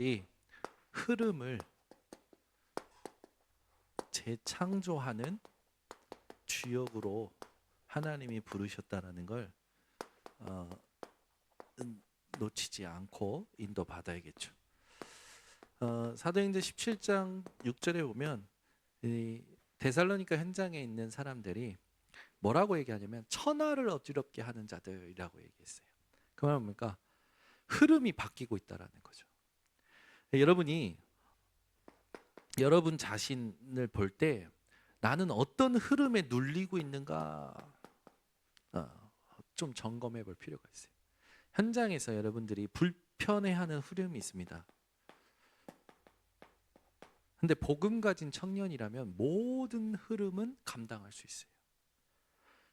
여러분들이 흐름을 재창조하는 주역으로 하나님이 부르셨다라는 걸 어, 음, 놓치지 않고 인도받아야겠죠. 어, 사도행전 17장 6절에 보면 이 데살로니가 현장에 있는 사람들이 뭐라고 얘기하냐면 천하를 어지럽게 하는 자들이라고 얘기했어요. 그 말은 뭡니까? 흐름이 바뀌고 있다라는 거죠. 여러분이 여러분 자신을 볼 때 나는 어떤 흐름에 눌리고 있는가 어, 좀 점검해 볼 필요가 있어요. 현장에서 여러분들이 불편해하는 흐름이 있습니다. 근데 복음 가진 청년이라면 모든 흐름은 감당할 수 있어요.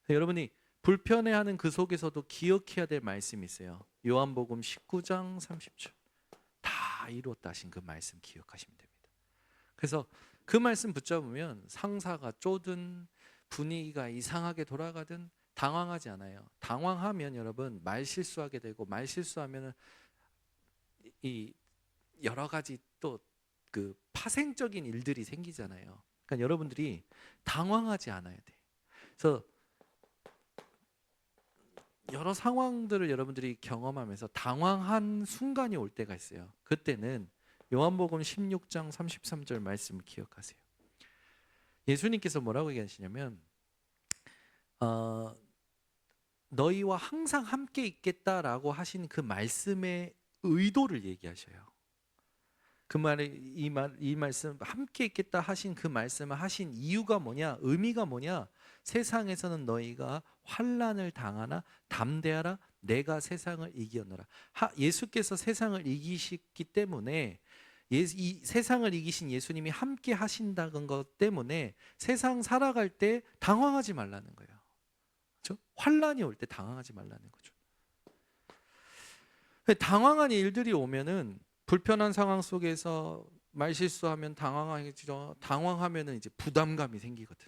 여러분이 불편해하는 그 속에서도 기억해야 될 말씀이 있어요. 요한복음 19장 30절. 다 이루었다 하신 그 말씀 기억하시면 됩니다. 그래서 그 말씀 붙잡으면 상사가 쪼든 분위기가 이상하게 돌아가든 당황하지 않아요. 당황하면 여러분 말 실수하게 되고 말 실수하면은 이 여러 가지 또 그 파생적인 일들이 생기잖아요. 그러니까 여러분들이 당황하지 않아야 돼. 그래서 여러 상황들을 여러분들이 경험하면서 당황한 순간이 올 때가 있어요. 그때는 요한복음 16장 33절 말씀을 기억하세요. 예수님께서 뭐라고 얘기하시냐면 어, 너희와 항상 함께 있겠다라고 하신 그 말씀의 의도를 얘기하셔요. 그 말에 이 말 이 말씀 함께 있겠다 하신 그 말씀을 하신 이유가 뭐냐? 의미가 뭐냐? 세상에서는 너희가 환난을 당하나 담대하라 내가 세상을 이기었노라. 하, 예수께서 세상을 이기셨기 때문에 예, 이 세상을 이기신 예수님이 함께 하신다는 것 때문에 세상 살아갈 때 당황하지 말라는 거예요. 그렇죠? 환란이 올 때 당황하지 말라는 거죠. 당황한 일들이 오면은 불편한 상황 속에서 말 실수하면 당황하겠죠. 당황하면은 이제 부담감이 생기거든.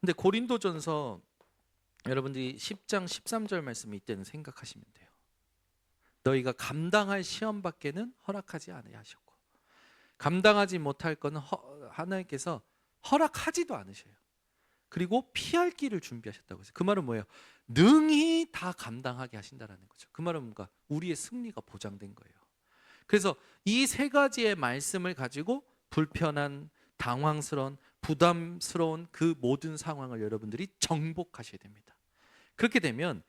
근데 고린도전서 여러분들이 10장 13절 말씀이 이때는 생각하시면 돼요. 너희가 감당할 시험 밖에는 허락하지 아니하셨고 감당하지 못할 것은 허- 하나님께서 허락하지도 않으셔요. 그리고 피할 길을 준비하셨다고 해서 그 말은 뭐예요? 능히 다 감당하게 하신다라는 거죠. 그 말은 뭔가 우리의 승리가 보장된 거예요. 그래서 이 세 가지의 말씀을 가지고 불편한 당황스러운 부담스러운 그 모든 상황을 여러분들이 정복하셔야 됩니다. 그렇게 되면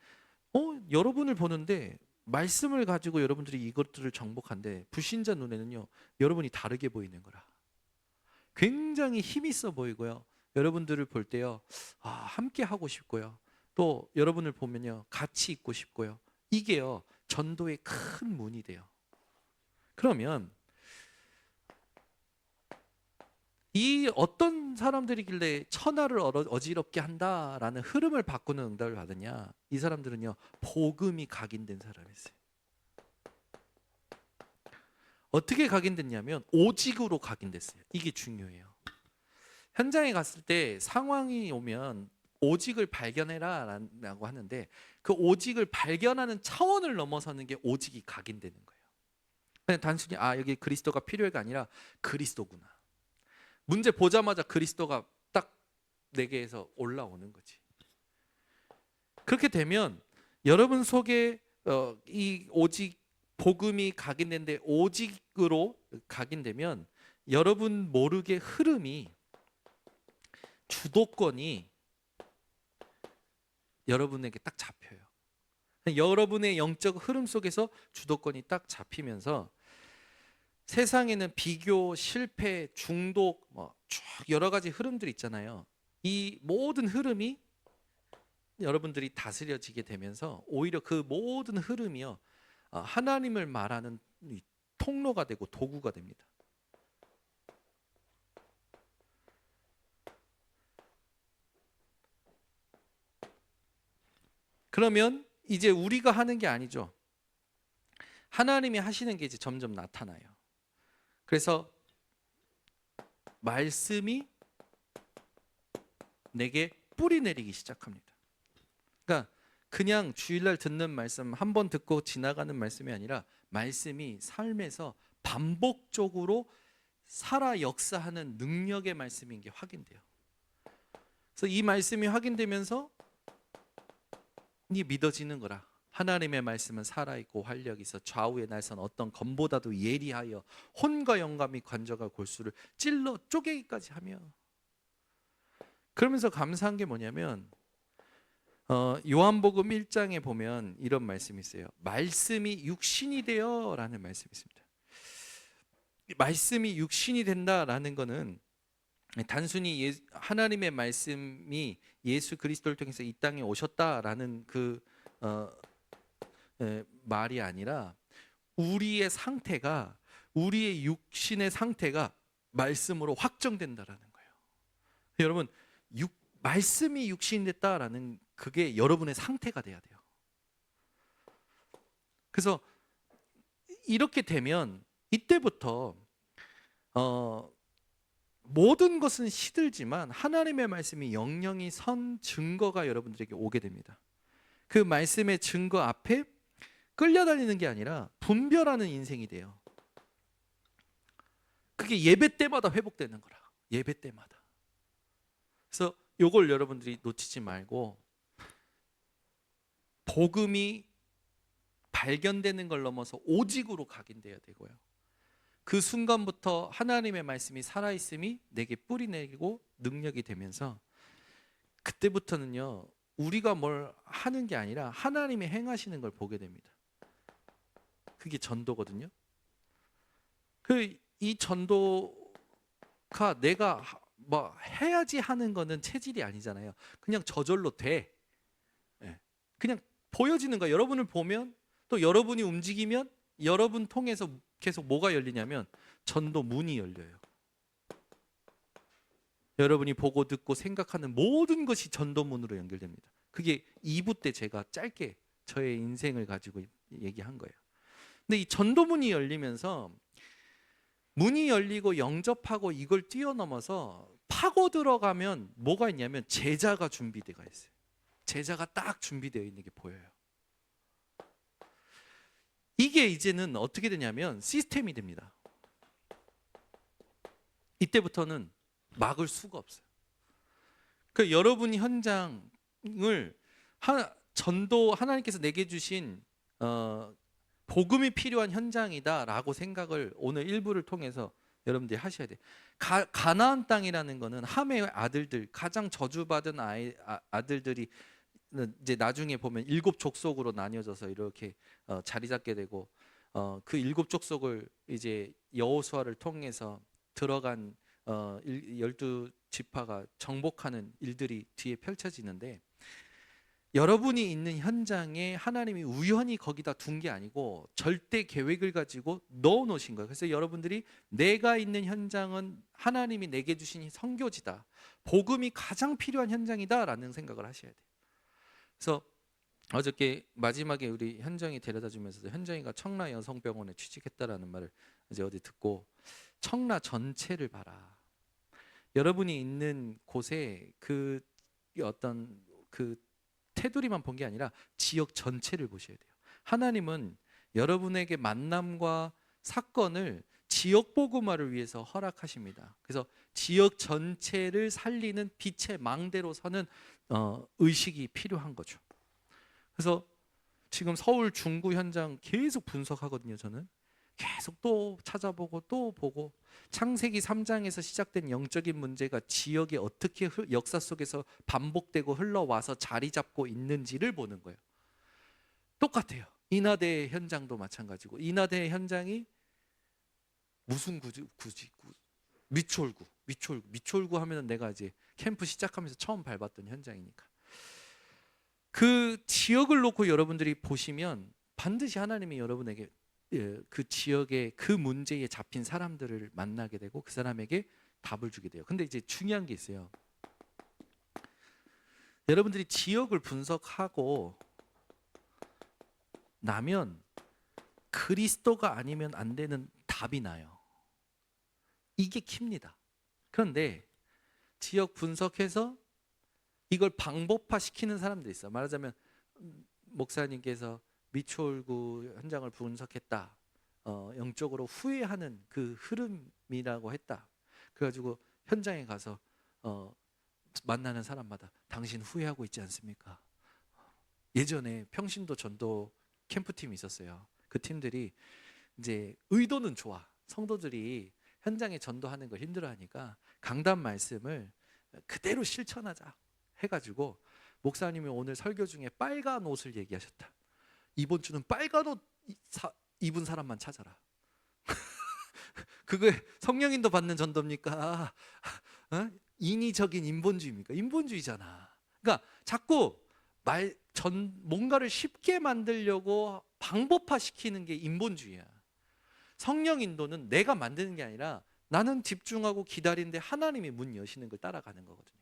어 여러분을 보는데 말씀을 가지고 여러분들이 이것들을 정복한데 불신자 눈에는요 여러분이 다르게 보이는 거라. 굉장히 힘 있어 보이고요. 여러분들을 볼 때요 아, 함께 하고 싶고요. 또 여러분을 보면요 같이 있고 싶고요. 이게요 전도의 큰 문이 돼요. 그러면 이 어떤 사람들이길래 천하를 어지럽게 한다라는 흐름을 바꾸는 응답을 받느냐? 이 사람들은요 복음이 각인된 사람이었어요. 어떻게 각인됐냐면 오직으로 각인됐어요. 이게 중요해요. 현장에 갔을 때 상황이 오면 오직을 발견해라라고 하는데 그 오직을 발견하는 차원을 넘어서는 게 오직이 각인되는 거예요. 그냥 단순히 아 여기 그리스도가 필요해가 아니라 그리스도구나. 문제 보자마자 그리스도가 딱 내게에서 올라오는 거지. 그렇게 되면 여러분 속에 어, 이 오직 복음이 각인된데 오직으로 각인되면 여러분 모르게 흐름이 주도권이 여러분에게 딱 잡혀요. 여러분의 영적 흐름 속에서 주도권이 딱 잡히면서 세상에는 비교, 실패, 중독, 뭐 쭉 여러 가지 흐름들 있잖아요. 이 모든 흐름이 여러분들이 다스려지게 되면서 오히려 그 모든 흐름이요 어, 하나님을 말하는 이 통로가 되고 도구가 됩니다. 그러면 이제 우리가 하는 게 아니죠. 하나님이 하시는 게 이제 점점 나타나요. 그래서 말씀이 내게 뿌리 내리기 시작합니다. 그러니까 그냥 주일날 듣는 말씀 한 번 듣고 지나가는 말씀이 아니라 말씀이 삶에서 반복적으로 살아 역사하는 능력의 말씀인 게 확인돼요. 그래서 이 말씀이 확인되면서 이 믿어지는 거라. 하나님의 말씀은 살아있고 활력이 있어 좌우의 날선 어떤 검보다도 예리하여 혼과 영감이 관저가 골수를 찔러 쪼개기까지 하며 그러면서 감사한 게 뭐냐면 어, 요한복음 1장에 보면 이런 말씀이 있어요. 말씀이 육신이 되어라는 말씀이 있습니다. 이 말씀이 육신이 된다라는 거는 단순히 예, 하나님의 말씀이 예수 그리스도를 통해서 이 땅에 오셨다라는 그 어, 에, 말이 아니라 우리의 상태가 우리의 육신의 상태가 말씀으로 확정된다라는 거예요. 여러분 육, 말씀이 육신이 됐다라는 그게 여러분의 상태가 돼야 돼요. 그래서 이렇게 되면 이때부터 어, 모든 것은 시들지만 하나님의 말씀이 영영이 선 증거가 여러분들에게 오게 됩니다. 그 말씀의 증거 앞에 끌려다니는 게 아니라 분별하는 인생이 돼요. 그게 예배 때마다 회복되는 거라. 예배 때마다. 그래서 요걸 여러분들이 놓치지 말고 복음이 발견되는 걸 넘어서 오직으로 각인돼야 되고요. 그 순간부터 하나님의 말씀이 살아 있음이 내게 뿌리 내리고 능력이 되면서 그때부터는요. 우리가 뭘 하는 게 아니라 하나님이 행하시는 걸 보게 됩니다. 그게 전도거든요. 그 이 전도가 내가 하- 뭐 해야지 하는 거는 체질이 아니잖아요. 그냥 저절로 돼. 예. 그냥 보여지는 거야. 여러분을 보면 또 여러분이 움직이면 여러분 통해서 계속 뭐가 열리냐면 전도 문이 열려요. 여러분이 보고 듣고 생각하는 모든 것이 전도문으로 연결됩니다. 그게 2부 때 제가 짧게 저의 인생을 가지고 얘기한 거예요. 근데 이 전도문이 열리면서 문이 열리고 영접하고 이걸 뛰어넘어서 파고 들어가면 뭐가 있냐면 제자가 준비되어 있어요. 제자가 딱 준비되어 있는 게 보여요. 이게 이제는 어떻게 되냐면 시스템이 됩니다. 이때부터는 막을 수가 없어요. 그 여러분이 현장을 하, 전도 하나님께서 내게 주신 어, 복음이 필요한 현장이다라고 생각을 오늘 일부를 통해서 여러분들이 하셔야. 가, 가나안 땅이라는 거는 함의 아들들 가장 저주받은 아이, 아, 아들들이 이제 나중에 보면 일곱 족속으로 나뉘어져서 이렇게 어, 자리 잡게 되고 어, 그 일곱 족속을 이제 여호수아를 통해서 들어간 어, 일- 열두 지파가 정복하는 일들이 뒤에 펼쳐지는데 여러분이 있는 현장에 하나님이 우연히 거기다 둔 게 아니고 절대 계획을 가지고 넣어 놓으신 거예요. 그래서 여러분들이 내가 있는 현장은 하나님이 내게 주신 성교지다. 복음이 가장 필요한 현장이다라는 생각을 하셔야 돼요. 그래서 어저께 마지막에 우리 현정이 데려다 주면서 현정이가 청라 여성병원에 취직했다라는 말을 이제 어디 듣고 청라 전체를 봐라. 여러분이 있는 곳에 그 어떤 그 테두리만 본 게 아니라 지역 전체를 보셔야 돼요. 하나님은 여러분에게 만남과 사건을 지역 복음화를 위해서 허락하십니다. 그래서 지역 전체를 살리는 빛의 망대로 서는 어, 의식이 필요한 거죠. 그래서 지금 서울 중구 현장 계속 분석하거든요. 저는 계속 또 찾아보고 또 보고 창세기 3장에서 시작된 영적인 문제가 지역에 어떻게 흘- 역사 속에서 반복되고 흘러와서 자리 잡고 있는지를 보는 거예요. 똑같아요. 인하대 현장도 마찬가지고 인하대 현장이 무슨 구지 구지 구, 미추홀구 미추홀구 미추홀구 하면은 내가 이제 캠프 시작하면서 처음 밟았던 현장이니까 그 지역을 놓고 여러분들이 보시면 반드시 하나님이 여러분에게 예, 그 지역의 그 문제에 잡힌 사람들을 만나게 되고 그 사람에게 답을 주게 돼요. 근데 이제 중요한 게 있어요. 여러분들이 지역을 분석하고 나면 그리스도가 아니면 안 되는 답이 나요. 이게 킵니다. 그런데 지역 분석해서 이걸 방법화 시키는 사람들이 있어. 말하자면 음, 목사님께서 미추홀구 현장을 분석했다. 어, 영적으로 후회하는 그 흐름이라고 했다. 그래가지고 현장에 가서 어, 만나는 사람마다 당신 후회하고 있지 않습니까? 예전에 평신도 전도 캠프팀이 있었어요. 그 팀들이 이제 의도는 좋아. 성도들이 현장에 전도하는 걸 힘들어하니까 강단 말씀을 그대로 실천하자 해가지고 목사님이 오늘 설교 중에 빨간 옷을 얘기하셨다. 이번 주는 빨간 옷 입은 사람만 찾아라. 그게 성령인도 받는 전도입니까? 어? 인위적인 인본주의입니까? 인본주의잖아. 그러니까 자꾸 말 전 뭔가를 쉽게 만들려고 방법화 시키는 게 인본주의야. 성령 인도는 내가 만드는 게 아니라 나는 집중하고 기다리는데 하나님이 문 여시는 걸 따라가는 거거든요.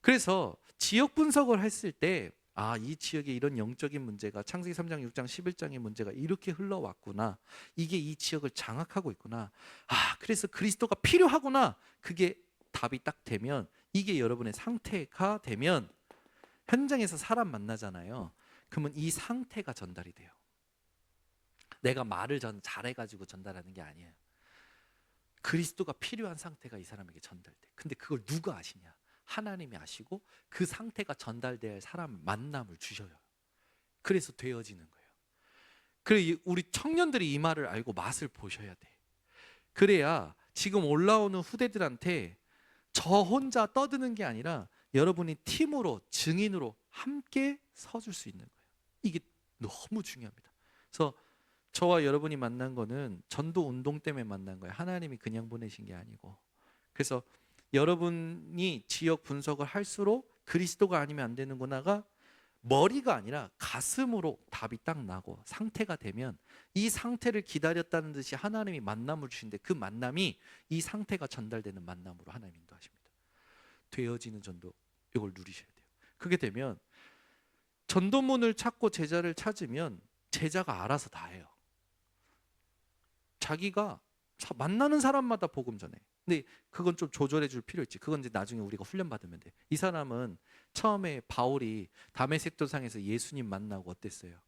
그래서 지역 분석을 했을 때 아, 이 지역에 이런 영적인 문제가 창세기 3장, 6장, 11장의 문제가 이렇게 흘러왔구나. 이게 이 지역을 장악하고 있구나. 아, 그래서 그리스도가 필요하구나. 그게 답이 딱 되면 이게 여러분의 상태가 되면 현장에서 사람 만나잖아요. 그러면 이 상태가 전달이 돼요. 내가 말을 전 잘해가지고 전달하는 게 아니에요. 그리스도가 필요한 상태가 이 사람에게 전달돼. 근데 그걸 누가 아시냐? 하나님이 아시고 그 상태가 전달될 사람 만남을 주셔요. 그래서 되어지는 거예요. 그래 우리 청년들이 이 말을 알고 맛을 보셔야 돼. 그래야 지금 올라오는 후대들한테 저 혼자 떠드는 게 아니라 여러분이 팀으로 증인으로 함께 서줄 수 있는 거예요. 이게 너무 중요합니다. 그래서 저와 여러분이 만난 거는 전도 운동 때문에 만난 거예요. 하나님이 그냥 보내신 게 아니고. 그래서 여러분이 지역 분석을 할수록 그리스도가 아니면 안 되는구나가 머리가 아니라 가슴으로 답이 딱 나고 상태가 되면 이 상태를 기다렸다는 듯이 하나님이 만남을 주신데 그 만남이 이 상태가 전달되는 만남으로 하나님 인도하십니다. 되어지는 전도 이걸 누리셔야 돼요. 그게 되면 전도문을 찾고 제자를 찾으면 제자가 알아서 다 해요. 자기가 사- 만나는 사람마다 복음 전해. 근데 그건 좀 조절해 줄 필요 있지. 그건 이제 나중에 우리가 훈련 받으면 돼. 이 사람은 처음에 바울이 다메섹 도상에서 예수님 만나고 어땠어요?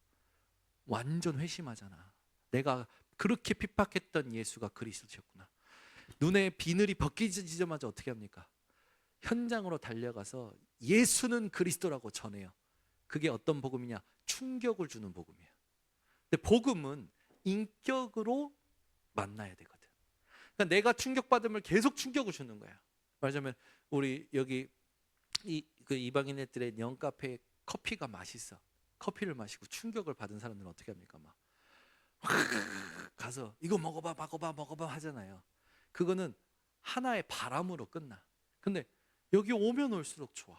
완전 회심하잖아. 내가 그렇게 핍박했던 예수가 그리스도셨구나. 눈에 비늘이 벗기지자마자 어떻게 합니까? 현장으로 달려가서 예수는 그리스도라고 전해요. 그게 어떤 복음이냐? 충격을 주는 복음이에요. 근데 복음은 인격으로 만나야 되거든. 그러니까 내가 충격받으면 계속 충격을 주는 거야. 말하자면 우리 여기 이 그 이방인 애들의 영 카페 커피가 맛있어. 커피를 마시고 충격을 받은 사람들은 어떻게 합니까? 막 가서 이거 먹어봐, 먹어봐, 먹어봐 하잖아요. 그거는 하나의 바람으로 끝나. 근데 여기 오면 올수록 좋아.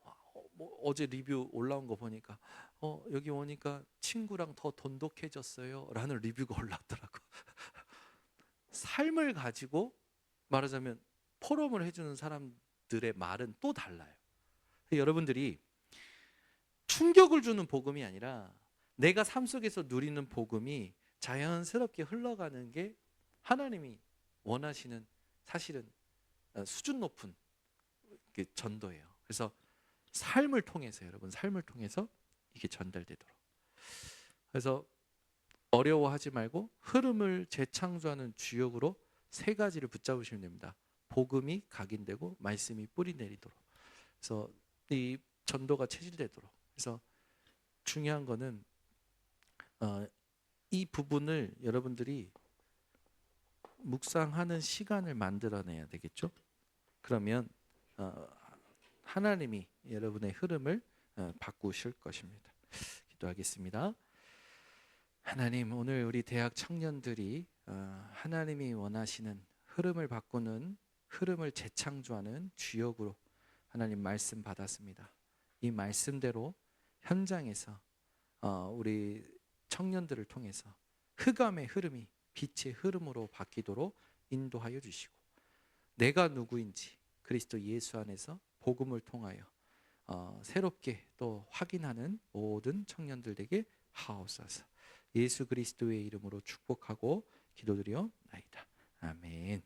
와, 어, 뭐 어제 리뷰 올라온 거 보니까 어 여기 오니까 친구랑 더 돈독해졌어요 라는 리뷰가 올라왔더라고. 삶을 가지고 말하자면 포럼을 해주는 사람들의 말은 또 달라요. 여러분들이 충격을 주는 복음이 아니라 내가 삶 속에서 누리는 복음이 자연스럽게 흘러가는 게 하나님이 원하시는 사실은 어, 수준 높은 그 전도예요. 그래서 삶을 통해서 여러분 삶을 통해서 이게 전달되도록. 그래서 어려워하지 말고 흐름을 재창조하는 주역으로 세 가지를 붙잡으시면 됩니다. 복음이 각인되고 말씀이 뿌리 내리도록. 그래서 이 전도가 체질되도록. 그래서 중요한 거는 어, 이 부분을 여러분들이 묵상하는 시간을 만들어내야 되겠죠. 그러면 어, 하나님이 여러분의 흐름을 어, 바꾸실 것입니다. 기도하겠습니다. 하나님 오늘 우리 대학 청년들이 어, 하나님이 원하시는 흐름을 바꾸는 흐름을 재창조하는 주역으로 하나님 말씀 받았습니다. 이 말씀대로 현장에서 어, 우리 청년들을 통해서 흑암의 흐름이 빛의 흐름으로 바뀌도록 인도하여 주시고 내가 누구인지 그리스도 예수 안에서 복음을 통하여 어, 새롭게 또 확인하는 모든 청년들에게 하옵소서. 예수 그리스도의 이름으로 축복하고 기도드려 나이다. 아멘.